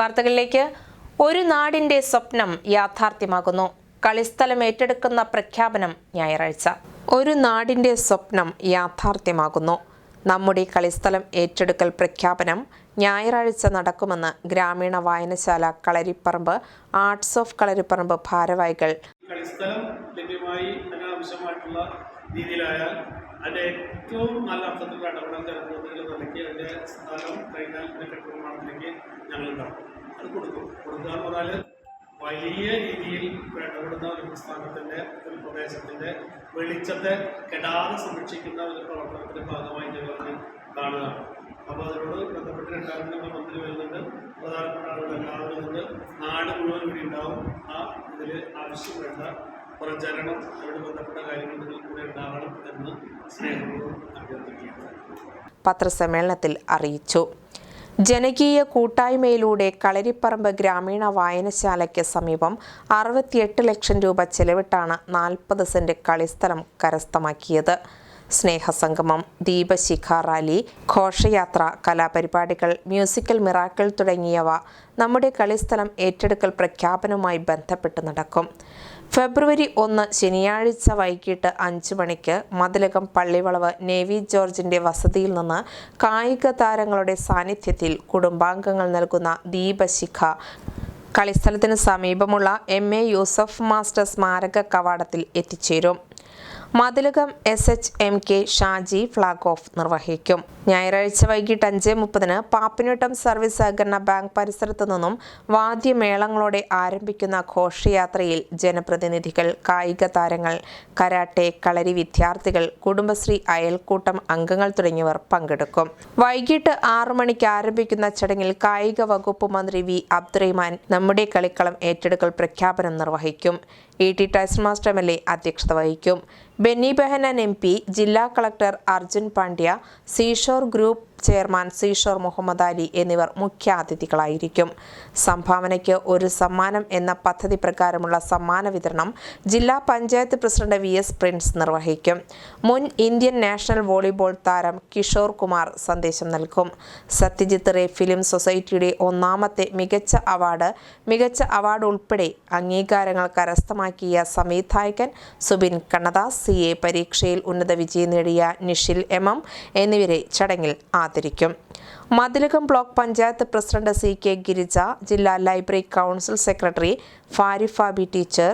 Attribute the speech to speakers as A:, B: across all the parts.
A: വാർത്തകളിലേക്ക്. ഒരു നാടിന്റെ സ്വപ്നം യാഥാർത്ഥ്യമാകുന്നു. കളിസ്ഥലം ഏറ്റെടുക്കുന്ന പ്രഖ്യാപനം ഞായറാഴ്ച. ഒരു നാടിന്റെ സ്വപ്നം യാഥാർത്ഥ്യമാകുന്നു. നമ്മുടെ കളിസ്ഥലം ഏറ്റെടുക്കൽ പ്രഖ്യാപനം ഞായറാഴ്ച നടക്കുമെന്ന് ഗ്രാമീണ വായനശാല കളരിപ്പറമ്പ് ആർട്സ് ഓഫ് കളരിപ്പറമ്പ് ഭാരവാഹികൾ
B: കളിസ്ഥലം ലഭ്യമായി അതിനാവശ്യമായിട്ടുള്ള രീതിയിലായാൽ അതിന്റെ ഏറ്റവും നല്ല അർത്ഥത്തിലുള്ള ഇടപെടൽ ജനപ്രതിനിധികൾ നിലയ്ക്ക് അതിന്റെ സ്ഥലം കഴിഞ്ഞാൽ അതിന്റെ കെട്ടുനിർമ്മാണത്തിലേക്ക് ഞങ്ങൾ ഉണ്ടാവും അത് കൊടുക്കും കൊടുക്കുക എന്ന് പറഞ്ഞാൽ വലിയ രീതിയിൽ വേണ്ടപ്പെടുന്ന ഒരു പ്രസ്ഥാനത്തിന്റെ ഒരു പ്രദേശത്തിന്റെ വെളിച്ചത്തെ കെടാതെ സംരക്ഷിക്കുന്ന ഒരു പ്രവർത്തനത്തിന്റെ ഭാഗമായി ഞങ്ങൾ കാണുകയാണ്. അപ്പോൾ അതിനോട് ബന്ധപ്പെട്ട് രണ്ടായിരത്തി മന്ത്രി വരുന്നുണ്ട്. പ്രധാനപ്പെട്ട ആളുകൾ എല്ലാവരും നിന്ന് നാട് മുഴുവൻ ഇവിടെ ഉണ്ടാവും. ആ ഇതിൽ ആവശ്യം വേണ്ട പ്രചരണം അതിനോട് ബന്ധപ്പെട്ട കാര്യങ്ങൾ ഇതിൽ കൂടെ ഉണ്ടാവണം എന്ന് സ്നേഹപൂർവം അഭ്യർത്ഥിക്കുകയാണ്.
A: പത്രസമ്മേളനത്തിൽ അറിയിച്ചു. ജനകീയ കൂട്ടായ്മയിലൂടെ കളരിപ്പറമ്പ് ഗ്രാമീണ വായനശാലയ്ക്ക് സമീപം അറുപത്തിയെട്ട് ലക്ഷം രൂപ ചെലവിട്ടാണ് നാൽപ്പത് സെന്റ് കളിസ്ഥലം കരസ്ഥമാക്കിയത്. സ്നേഹസംഗമം ദീപശിഖ റാലി ഘോഷയാത്ര കലാപരിപാടികൾ മ്യൂസിക്കൽ മിറാക്കിൾ തുടങ്ങിയവ നമ്മുടെ കളിസ്ഥലം ഏറ്റെടുക്കൽ പ്രഖ്യാപനവുമായി ബന്ധപ്പെട്ട് നടക്കും. ഫെബ്രുവരി ഒന്ന് ശനിയാഴ്ച വൈകിട്ട് അഞ്ച് മണിക്ക് മതിലകം പള്ളിവളവ് നേവി ജോർജിന്റെ വസതിയിൽ നിന്ന് കായിക താരങ്ങളുടെ സാന്നിധ്യത്തിൽ കുടുംബാംഗങ്ങൾ നൽകുന്ന ദീപശിഖ. കളിസ്ഥലത്തിന് സമീപമുള്ള എം. എ. യൂസഫ് മാസ്റ്റർ സ്മാരക കവാടത്തിൽ എത്തിച്ചേരും. Mathilakam S H M K Shaji flag off നിർവഹിക്കും. ഞായറാഴ്ച വൈകിട്ട് അഞ്ച് മുപ്പതിന് പാപ്പിനോട്ടം സർവീസ് സഹകരണ ബാങ്ക് പരിസരത്തു നിന്നും വാദ്യമേളങ്ങളോടെ ആരംഭിക്കുന്ന ഘോഷയാത്രയിൽ ജനപ്രതിനിധികൾ കായിക താരങ്ങൾ കരാട്ടെ കളരി വിദ്യാർത്ഥികൾ കുടുംബശ്രീ അയൽക്കൂട്ടം അംഗങ്ങൾ തുടങ്ങിയവർ പങ്കെടുക്കും. വൈകിട്ട് ആറു മണിക്ക് ആരംഭിക്കുന്ന ചടങ്ങിൽ കായിക വകുപ്പ് മന്ത്രി വി അബ്ദുറഹിമാൻ നമ്മുടെ കളിക്കളം ഏറ്റെടുക്കൽ പ്രഖ്യാപനം നിർവഹിക്കും. E T Tyson master M L A അധ്യക്ഷത വഹിക്കും. ബെന്നി ബെഹനൻ എം പി ജില്ലാ collector Arjun Pandya seashore group chairman seashore Muhammad Ali എന്നിവർ മുഖ്യാതിഥികളായിരിക്കും സംഭാവനയ്ക്ക് ഒരു സമ്മാനം എന്ന പദ്ധതി പ്രകാരമുള്ള സമ്മാന വിതരണം ജില്ലാ panchayat president V S Prince നിർവഹിക്കും. മുൻ ഇന്ത്യൻ നാഷണൽ വോളിബോൾ താരം കിഷോർ കുമാർ സന്ദേശം നൽകും. സത്യജിത്ത് റേ ഫിലിം സൊസൈറ്റിയുടെ ഒന്നാമത്തെ മികച്ച അവാർഡ് മികച്ച അവാർഡ് ഉൾപ്പെടെ അംഗീകാരങ്ങൾ കരസ്ഥമാക്കിയ സംവിധായകൻ സുബിൻ കണ്ണദാസ് സി എ പരീക്ഷയിൽ ഉന്നത വിജയം നേടിയ നിഷിൽ എം എം എന്നിവരെ ചടങ്ങിൽ ആദരിക്കും. Mathilakam block panchayat president C K Girija ജില്ലാ library council secretary Farifa B teacher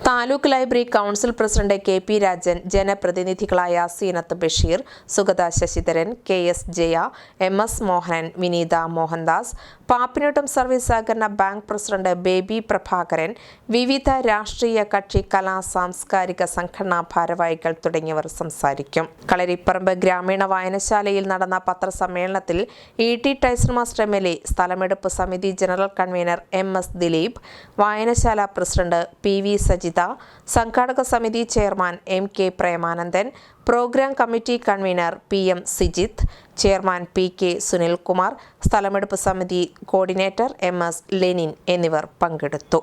A: taluk library council president K P Rajan ജനപ്രതിനിധികളായ Seenath Basheer Sugatha Sasidharan K S Jaya M S Mohanan Vineetha Mohandas Pappinottam service സഹകരണ bank president baby Prabhakaran വിവിധ രാഷ്ട്രീയ കക്ഷി കലാ സാംസ്കാരിക സംഘടനാ ഭാരവാഹികൾ തുടങ്ങിയവർ സംസാരിക്കും. കളരിപ്പറമ്പ് ഗ്രാമീണ വായനശാലയിൽ നടന്ന പത്രസമ്മേളനത്തിൽ E T Tyson master M L A സ്ഥലമെടുപ്പ് സമിതി general convener M S Dileep വായനശാല പ്രസിഡന്റ് പി വി സജിത സംഘാടക സമിതി chairman M K Premanandan programme committee convener P M Sijith chairman P K Sunilkumar സ്ഥലമെടുപ്പ് സമിതി കോർഡിനേറ്റർ എം എസ് ലെനിൻ എന്നിവർ പങ്കെടുത്തു.